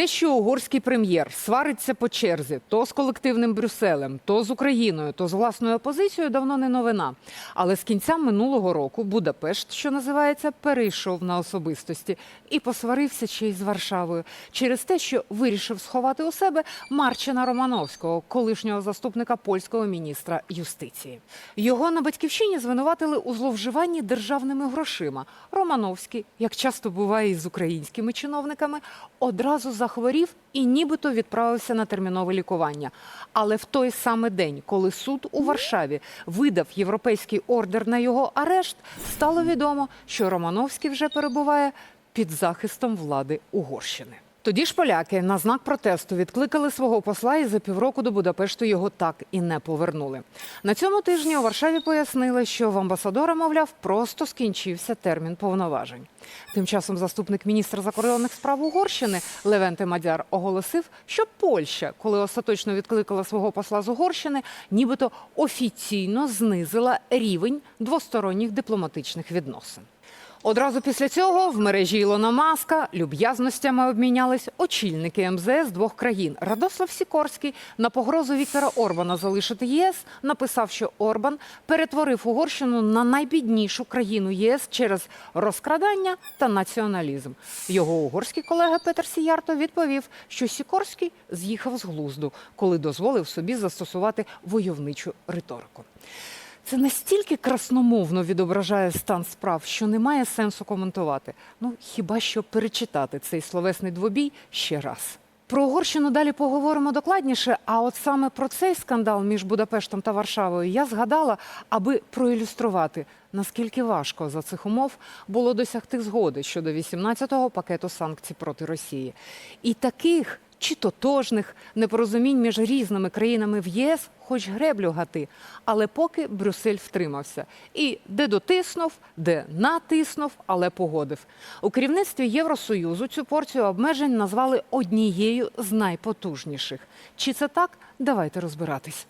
Те, що угорський прем'єр свариться по черзі то з колективним Брюсселем, то з Україною, то з власною опозицією, давно не новина. Але з кінця минулого року Будапешт, що називається, перейшов на особистості і посварився ще й з Варшавою через те, що вирішив сховати у себе Марчина Романовського, колишнього заступника польського міністра юстиції. Його на батьківщині звинуватили у зловживанні державними грошима. Романовський, як часто буває із українськими чиновниками, одразу захворів і нібито відправився на термінове лікування. Але в той самий день, коли суд у Варшаві видав європейський ордер на його арешт, стало відомо, що Романовський вже перебуває під захистом влади Угорщини. Тоді ж поляки на знак протесту відкликали свого посла і за півроку до Будапешту його так і не повернули. На цьому тижні у Варшаві пояснили, що в амбасадора, мовляв, просто скінчився термін повноважень. Тим часом заступник міністра закордонних справ Угорщини Левенте Мадяр оголосив, що Польща, коли остаточно відкликала свого посла з Угорщини, нібито офіційно знизила рівень двосторонніх дипломатичних відносин. Одразу після цього в мережі Ілона Маска люб'язностями обмінялись очільники МЗС двох країн. Радослав Сікорський на погрозу Віктора Орбана залишити ЄС написав, що Орбан перетворив Угорщину на найбіднішу країну ЄС через розкрадання та націоналізм. Його угорський колега Петер Сіярто відповів, що Сікорський з'їхав з глузду, коли дозволив собі застосувати войовничу риторику. Це настільки красномовно відображає стан справ, що немає сенсу коментувати. Ну хіба що перечитати цей словесний двобій ще раз. Про Угорщину далі поговоримо докладніше. А от саме про цей скандал між Будапештом та Варшавою я згадала, аби проілюструвати, наскільки важко за цих умов було досягти згоди щодо 18-го пакету санкцій проти Росії. І таких чи тотожних непорозумінь між різними країнами в ЄС хоч греблю гати, але поки Брюссель втримався. І де дотиснув, де натиснув, але погодив. У керівництві Євросоюзу цю порцію обмежень назвали однією з найпотужніших. Чи це так? Давайте розбиратись.